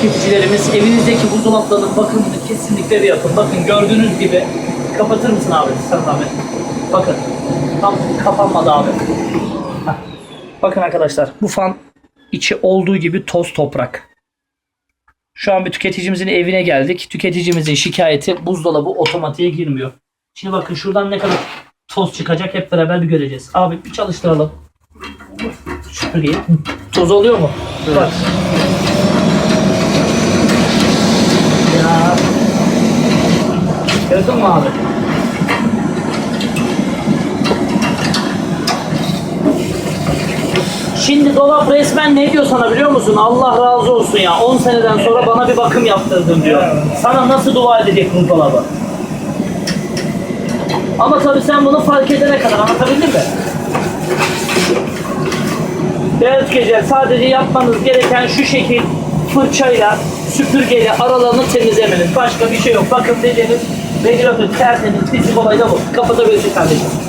tüketicilerimiz evinizdeki buzdolaplarının bakımını kesinlikle bir yapın. Bakın gördüğünüz gibi kapatır mısın abi sen zahmet? Bakın tam kapanmadı abi. Heh. Bakın arkadaşlar bu fan içi olduğu gibi toz toprak. Şu an bir tüketicimizin evine geldik. Tüketicimizin şikayeti buzdolabı otomatiğe girmiyor. Şimdi bakın şuradan ne kadar toz çıkacak hep beraber bir göreceğiz. Abi bir çalıştıralım. Süpürgeyi. Toz oluyor mu? Bak. Ya. Gördün mü abi? Şimdi dolap resmen ne diyor sana biliyor musun? Allah razı olsun ya. 10 seneden sonra bana bir bakım yaptırdın diyor. Sana nasıl dua edecek bu dolabı? Ama tabii sen bunu fark edene kadar anlatabildim mi? Değerli tüketiciler sadece yapmanız gereken şu şekil fırçayla süpürgeyle aralarını temizlemeniz. Başka bir şey yok. Bakın dediğiniz regülatör tertemiz fizik olayı da bu. Kapatabilirsin kardeşim.